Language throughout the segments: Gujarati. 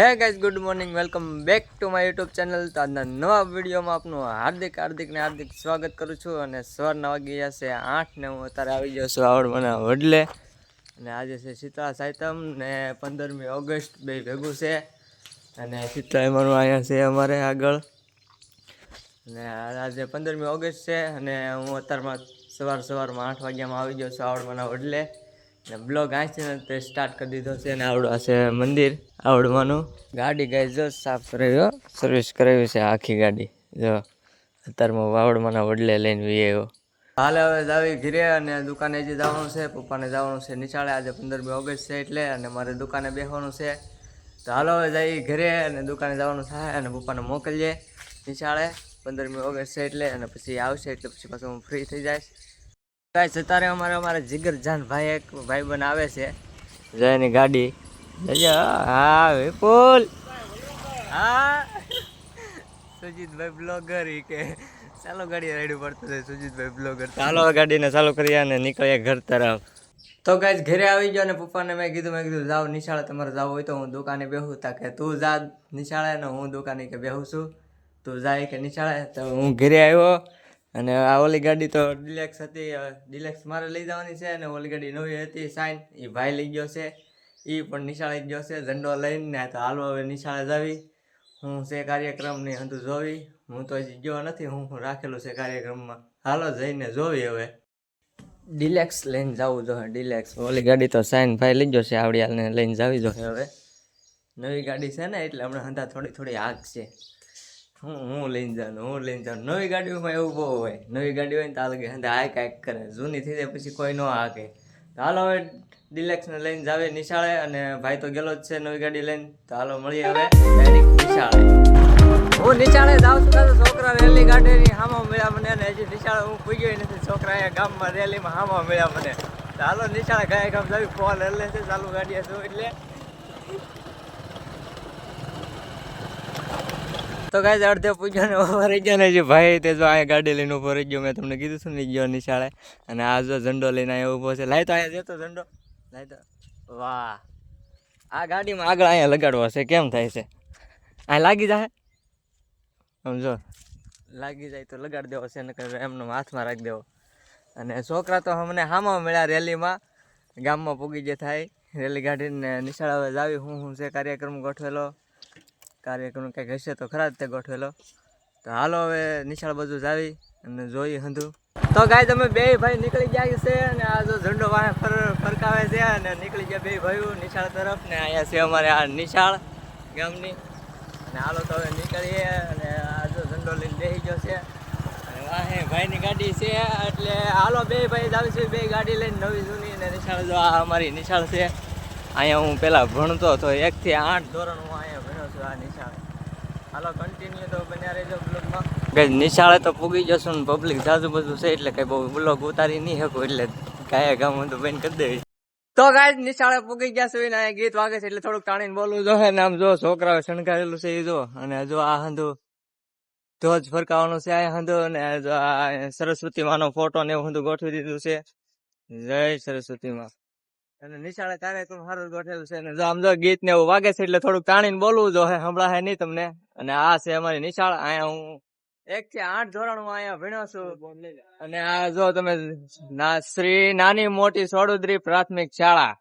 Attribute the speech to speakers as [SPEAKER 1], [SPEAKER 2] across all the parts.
[SPEAKER 1] Hey guys good morning welcome back to my YouTube channel તો આજના નવા વિડીયોમાં આપનું હાર્દિક હાર્દિક ને હાર્દિક સ્વાગત કરું છું અને સવારના વાગી ગયા છે આઠ ને હું અત્યારે આવી ગયો છું આવડ મને વડલે. અને આજે છે શીતળા સાયતમ ને પંદરમી ઓગસ્ટ બે ભેગું છે. અને શીતળા એમાંનું અહીંયા છે અમારે આગળ. અને આજે પંદરમી ઓગસ્ટ છે અને હું અત્યારમાં સવાર સવારમાં આઠ વાગ્યામાં આવી ગયો છું આવડ મને વડલે. ને બ્લોગ આંચી ને તે સ્ટાર્ટ કરી દીધો છે ને આવડો આ છે મંદિર, આવડવાનું. ગાડી ગાય જો સાફ કરાવ્યો સર્વિસ કરાવી છે આખી ગાડી. જો અત્યારમાં વાવડમાંના વડલે લઈને વી આવ્યો. હાલે હવે જાવી ઘીરે અને દુકાને જે જવાનું છે, પપ્પાને જવાનું છે નિશાળે. આજે પંદરમી ઓગસ્ટ છે એટલે અને મારે દુકાને બેસવાનું છે. તો હાલો હવે જઈ ઘરે અને દુકાને જવાનું થાય અને પપ્પાને મોકલીએ નિશાળે. પંદરમી ઓગસ્ટ છે એટલે અને પછી આવશે એટલે પછી પાછું હું ફ્રી થઈ જઈશ. ગાઈસ, અત્યારે અમારે અમારે જીગરજાન ભાઈ એક ભાઈ બન આવે છે, જયની ગાડી. હા વિપુલ હા. સુજીતભાઈ બ્લોગર ઈ કે. ચાલો ગાડી રેડી પડતો છે સુજીતભાઈ બ્લોગર. ચાલો ગાડીને ચાલુ કરી અને નીકળીએ ઘર તરફ. તો ગાઈસ, ઘરે આવી ગયો અને પપ્પાને મેં કીધું મેં કીધું, જાઓ નિશાળે, તમારે જાવ હોય તો હું દુકાને બેહું. તા કે, તું જા નિશાળે ને હું દુકાને કે બેહું છું. તું જાય કે નિશાળે. તો હું ઘરે આવ્યો. અને આ ઓલી ગાડી તો ડિલેક્સ હતી ડિલેક્સ મારે લઈ જવાની છે અને ઓલી ગાડી નવી હતી સાઈન એ ભાઈ લઈ ગયો છે. એ પણ નિશાળે ગયો છે ઝંડો લઈને તો હાલો હવે નિશાળે જાવી. હું છે કાર્યક્રમની હતું જોવી. હું તો હજી ગયો નથી, હું રાખેલું છે કાર્યક્રમમાં. હાલો જઈને જોવી હવે. ડિલેક્સ લઈને જવું જોઈએ ડિલેક્સ ઓલી ગાડી તો સાઈન ભાઈ લઈ ગયો છે આવડિયાને લઈને જાવી જોઈએ હવે. નવી ગાડી છે ને, એટલે હમણાં હંધા થોડી થોડી આગ છે. હું હું લઈને જાઉં, હું લઈને જાઉં. નવી ગાડીઓમાં એવું બહુ હોય. નવી ગાડી હોય ને તો કે હંધા આ કાંઈક કરે. જૂની થઈ જાય પછી કોઈ ન હાકે. તો હાલો હવે ડિલેક્સને લઈને જાવે નિશાળે અને ભાઈ તો ગયેલો જ છે નવી ગાડી લઈને. તો હાલો મળીએ હવે. નિશાળે. હું નિશાળે જાઉં છું તો છોકરા રેલી ગાડીની હામા મળ્યા મને અને હજી નિશાળે હું પૂગ્યો નથી. છોકરા અહીંયા ગામમાં રેલીમાં હામો મળ્યા મને. તો હાલો નિશાળે ગયા ગામ જાવી. ફોન એટલે ચાલુ ગાડીએ છું એટલે તો કાંઈ અડધે પૂછ્યો ને ઊભો રહી ગયો ને જે ભાઈ, તે જો અહીંયા ગાડી લઈને ઊભો રહી ગયો, મેં તમને કીધું છું ને ગયો નિશાળે. અને આ જો ઝંડો લઈને અહીંયા ઊભો છે. લાય તો અહીંયા જતો ઝંડો. લાય તો. વાહ. આ ગાડીમાં આગળ અહીંયા લગાડવો છે. કેમ થાય છે? અહીં લાગી જાય સમજો લાગી જાય તો લગાડી દેવો છે, નકર એમનો હાથમાં રાખી દેવો. અને છોકરા તો અમને હામાં મળ્યા રેલીમાં. ગામમાં પૂગી જે થાય. રેલી ગાડીને નિશાળ જાવી હું હું છે, કાર્યક્રમ ગોઠવેલો. કાર્યક્રમ કંઈક હશે તો ખરા તે ગોઠવેલો. તો હાલો હવે નિશાળ બાજુ જાવી અને જોઈ હંધું. તો ગાય તમે બે ભાઈ નીકળી ગયા છે અને આ જો ઝંડો વાહે ફર, ફરકાવે છે અને નીકળી ગયા બે ભાઈઓ નિશાળ તરફ ને અહીંયા છે અમારે આ નિશાળ ગામની. અને હાલો તો હવે નીકળીએ અને આ જો ઝંડો લઈને બેસી ગયો છે. અને વાહે ભાઈની ગાડી છે એટલે હાલો બે ભાઈ જ છે બે ગાડી લઈને નવી જૂની અને નિશાળ જો આ અમારી નિશાળ છે. અહીંયા હું પહેલાં ભણતો હતો એકથી આઠ ધોરણ હું આ નિશાળે. હાલો કન્ટિન્યુ તો બન્યા રહેજો બ્લોગમાં કઈ નિશાળે તો પૂગી જશું ને પબ્લિક જાજુ બધું છે એટલે કઈ બહુ બ્લોગ ઉતારી નહીં શકું એટલે કાયા ગામ હું તો બેન કરી દેવી તો ગાય નિશાળે પૂગી ગયા છે ને ગીત વાગે છે એટલે થોડુંક તાણીને બોલવું જો ને આમ જો છોકરાઓ શણગારેલું છે એ જો. અને જો આ હંધુ ધ્વજ ફરકાવાનો છે આ હંધુ આ સરસ્વતી માનો ફોટો ને એવું હંધુ ગોઠવી દીધું છે. જય સરસ્વતી માં અને નિશાળે કાર્યક્રમ સારું ગોઠેલું છે? અને જો આમ જો ગીત ને એવું વાગે છે એટલે થોડુંક તાણીને બોલવું જો હે નહીં તમને. અને આ છે અમારી નિશાળ. અહીંયા હું એક થી આઠ ધોરણ હું અહીંયા ભણ્યો છું. અને આ જો તમે ના શ્રી નાની મોટી સોડુદ્રી પ્રાથમિક શાળા.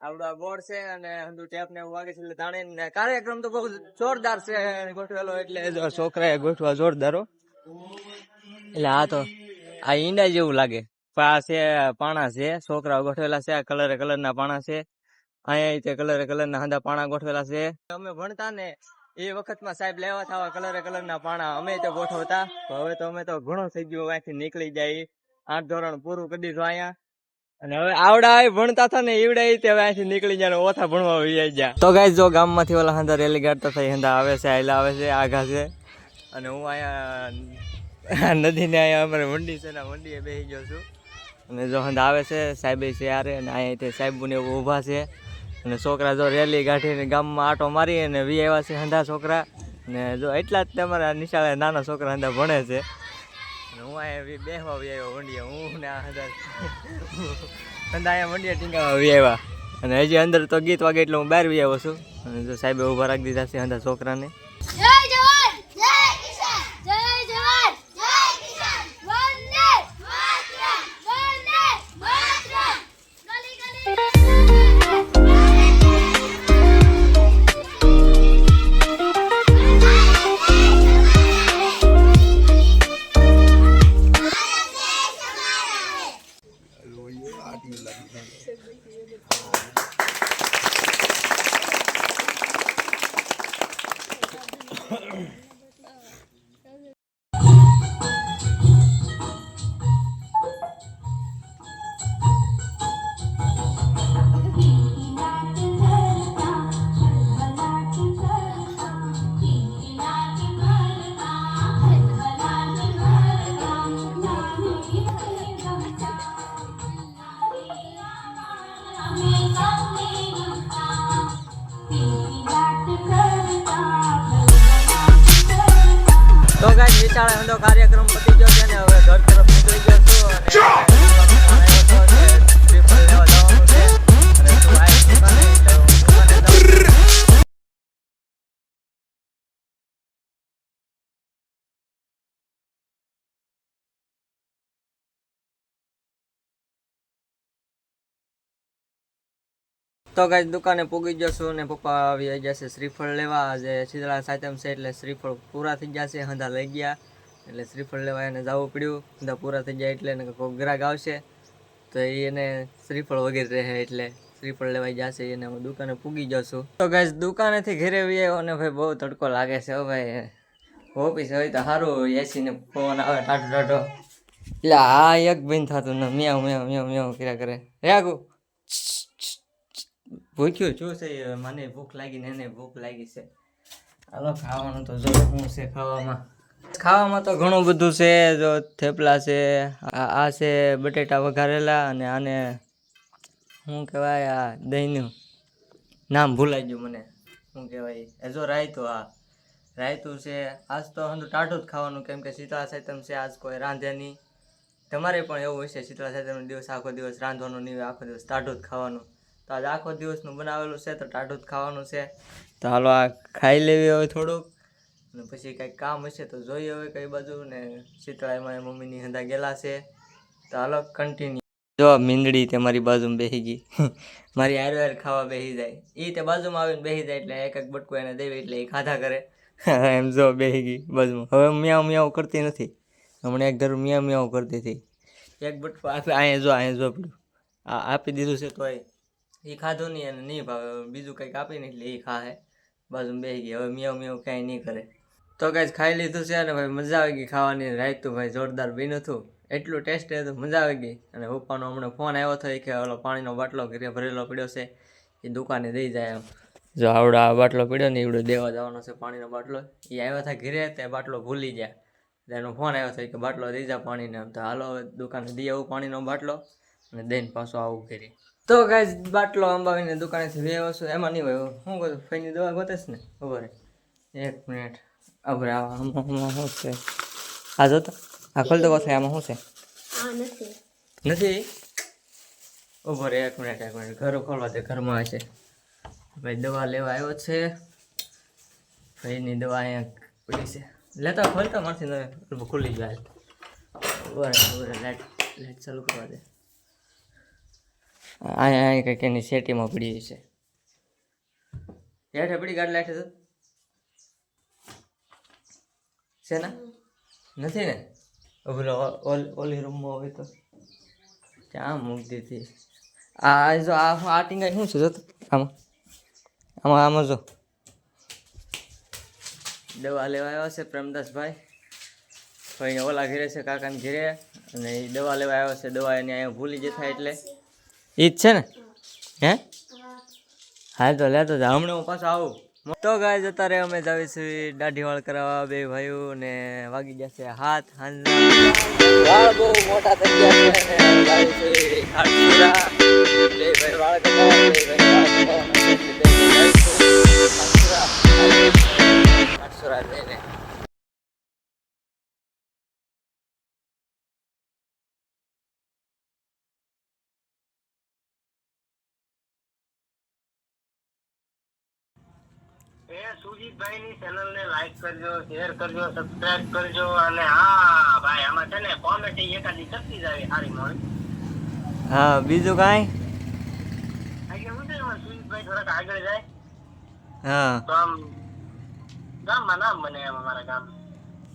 [SPEAKER 1] આવડો આ બોર્ડ છે અને હંધુ ટેપ ને એવું વાગે છે એટલે તાણીને કાર્યક્રમ તો બહુ જોરદાર છે ગોઠવેલો એટલે જો છોકરાએ ગોઠવા જોરદારો એટલે આ તો આ ઈંડા જેવું લાગે. આ છે, પાણા છે, છોકરાઓ ગોઠવેલા છે, આ કલરે ના પાણા છે. અહીંયા તે કલરે ના હાંધા પાણા ગોઠવેલા છે. અમે ભણતા ને એ વખતમાં સાહેબ લેવા હતા કલરે ના પાણા અમે તો ગોઠવતા. હવે તો અમે તો ઘણો થઈ ગયો, અહીંથી નીકળી જાય. આઠ ધોરણ પૂરું કરી દીધું અહીંયા. અને હવે આવડા ભણતા હતા ને એવડા તે અહીંથી નીકળી જાય ઓથા ભણવા વહી જાય તો ગાય જો ગામમાંથી ઓલા હાંધા રેલી ગાડતા થઈ હાંધા આવે છે, આયલા આવે છે, આઘા છે. અને હું અહીંયા નદીને અહીંયા અમારે મંડી છે ને મંડીએ બેસી ગયો છું. અને જો હંધ આવે છે, સાહેબે છે યારે અને અહીંયા તે સાહેબને એવું ઊભા છે. અને છોકરા જો રેલી ગાંઠીને ગામમાં આટો મારી અને વી આવ્યા છે હંધા છોકરા. ને જો એટલા જ તમારા નિશાળે નાના છોકરા હંધા ભણે છે. અને હું અહીંયા બેહવા વી આવ્યો વંડીએ હું ને આ હંધા. હંધા અહીંયા વંડીએ ટીંગાવા વી આવ્યા. અને હજી અંદર તો ગીત વાગે એટલે હું બહાર વી આવ્યો છું. અને જો સાહેબે ઊભા રાખી દીધા છે હંધા છોકરાને.
[SPEAKER 2] Amen.
[SPEAKER 1] તો ગાઈસ, દુકાને પૂગી જશું અને પપ્પા આવી જશે. શ્રીફળ લેવા આજે શીતળા સાતમ છે એટલે શ્રીફળ પૂરા થઈ જશે, હંધા લઈ ગયા. એટલે શ્રીફળ લેવા એને જવું પડ્યું. હંધા પૂરા થઈ જાય એટલે એને કોઈ ગ્રાહક આવશે. તો એને શ્રીફળ વગેરે રહે એટલે શ્રીફળ લેવાઈ જશે, એને હું દુકાને પૂગી જશું. તો ગાય દુકાનેથી ઘેરે આવી આવ્યો અને ભાઈ બહુ તડકો લાગે છે હો ભાઈ. ઓફિસ હોય તો સારું એસી ને પવન આવે ટાટો ટાટો એટલે આ એક બિન થતું ને મ્યાઉ મ્યાઉ મ્યાઉ મ્યાઉ કર્યા કરે. રાખું ભૂખ્યું શું છે મને ભૂખ લાગી ને ભૂખ લાગી છે. હાલો, ખાવાનું તો જો શું છે ખાવામાં. ખાવામાં તો ઘણું બધું છે, જો થેપલા છે, આ આ છે, બટેટા વઘારેલા અને આને શું કહેવાય આ દહીંનું નામ ભૂલાઈ ગયું મને. શું કહેવાય, એ જો રાયતું, આ રાયતું છે, આજ તો હંધું ટાઢું જ ખાવાનું, કેમ કે શીતળા સાતમ છે, આજ કોઈ રાંધે નહીં. તમારે પણ એવું હશે, શીતળા સાતમનો દિવસ, આખો દિવસ રાંધવાનું નહીં, આખો દિવસ ટાઢું જ ખાવાનું. તો આજ આખો દિવસનું બનાવેલું છે, તો ટાઢું જ ખાવાનું છે. તો હાલો આ ખાઈ લેવી હવે થોડુંક. અને પછી કંઈક કામ હશે તો જોઈએ હવે કઈ બાજુ ને શીતળાઈમાં મમ્મીની હંધા ગયેલા છે. તો હાલો કન્ટિન્યુ જો મીંદડી તે મારી બાજુમાં બેસી ગઈ. મારી હારે ખાવા બેસી જાય. એ તે બાજુમાં આવીને બેસી જાય એટલે એક એક બટકું એને દેવી એટલે એ ખાધા કરે. એમ જો બેસી ગઈ બાજુમાં. હવે મ્યાઉ મ્યાઉ કરતી નથી. હમણાં એક ધારું મ્યાઉ મ્યાઉ કરતી હતી. એક બટકું આપી અહીંયા જો અહીંયા જો આ આપી દીધું છે તોય. એ ખાધું નહીં અને નહીં ભાવે. બીજું કંઈક આપીને એટલે એ ખાહે. બાજુ બેસી ગઈ. હવે મ્યાઉ મ્યાઉ કાંઈ નહીં કરે. તો કાંઈ ખાઈ લીધું છે અને ભાઈ મજા આવી ગઈ ખાવાની. રાયતું ભાઈ જોરદાર બી હતું. એટલું ટેસ્ટ હતું. મજા આવી ગઈ. અને પપ્પાનો હમણાં ફોન આવ્યો હતો. કે ઓલો પાણીનો બાટલો ઘરે ભરેલો પડ્યો છે. એ દુકાને દઈ જાય એમ. જો આવડો આ બાટલો પડ્યો ને એવડો દેવા જવાનો છે પાણીનો બાટલો. એ આવ્યા હતા ઘરે તે બાટલો ભૂલી ગયા. એનો ફોન આવ્યો હતો. કે બાટલો દઈ જા પાણીને. તો હાલો દુકાને દઈ આવું પાણીનો બાટલો. અને દઈને પાછો આવું ઘરે. તો ગાઈસ બાટલો અંબાવીને દુકાનેથી આવ્યો છું. એમાં નહીં હોય શું કહું ફઈની દવા ગોતેશ ને? ઉભરે એક મિનિટ. અબરે આમાં શું છે? આ જોતો આ ખોલતો কথা આમાં શું છે?
[SPEAKER 2] નથી.
[SPEAKER 1] ઉભરે ઊભો એક મિનિટ એક મિનિટ. ઘર ખોલવા દે ઘરમાં હશે. ભાઈ દવા લેવા આવ્યો છે. ફઈની દવા અહીંયા પડી છે. લેતા ખોલતા મારથી ન ખુલી જાય બરાબર લાઈટ લાઈટ ચાલુ કરવા દે. અહીંયા અહીંયા કંઈક એની સેટીમાં પડી છે. હેઠે પડી ગાડી તો? છે ને? નથી ને? ઓલો ઓલ- ઓલી રૂમમાં હોય તો. ક્યાં મૂકી દીધી? આ જો આ આ ટીંગાઈ શું છે? જો તો આમાં. આમાં આમાં જો. દવા લેવા આવ્યા છે પ્રેમદાસભાઈ. ભાઈ ઓલા ઘેરે છે કાકાને ઘેરે. અને એ દવા લેવા આવ્યો છે. દવા એની અહીંયા ભૂલી જતા એટલે. એ જ છે ને? હે? હા, તો લેતો જા. હમણાં હું પાછો આવું. તો ગાય જતા રહે અમે જાવીશું દાઢી વાળ કરાવવા બે ભાઈઓ ને વાગી જશે હાથ, હાંજના. વાળ બહુ મોટા થઈ ગયા
[SPEAKER 3] એ સુજીતભાઈ ની ચેનલ ને લાઈક કરજો શેર કરજો સબસ્ક્રાઇબ કરજો અને હા ભાઈ આમાં છે ને કોમેન્ટ એકાદી ચપટી જાય સારી મોડી
[SPEAKER 1] હા બીજું કાંઈ?
[SPEAKER 3] સુજીતભાઈ થોડાક આગળ જાય?
[SPEAKER 1] હા.
[SPEAKER 3] તો આમ ગામમાં નામ બને એમ અમારા ગામ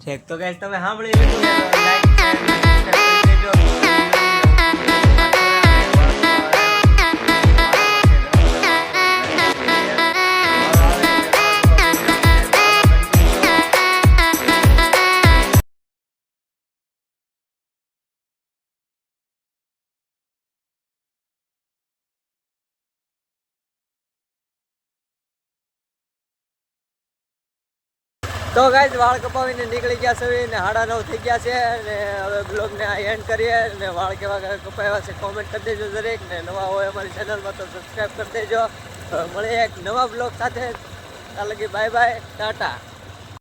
[SPEAKER 1] છેક તો ગાઈસ તમે સાંભળી લીધું તો ગાઈઝ વાળ કપાવીને નીકળી ગયા છે ને હાડા નવ થઈ ગયા છે અને હવે બ્લોગને આ એન્ડ કરીએ, ને વાળ કેવા કપાવ્યા છે કોમેન્ટ કરી દેજો દરેક, ને નવા હોય અમારી ચેનલમાં તો સબસ્ક્રાઈબ કરી દેજો. મળીએ એક નવા બ્લોગ સાથે. ત્યાં બાય બાય ટાટા.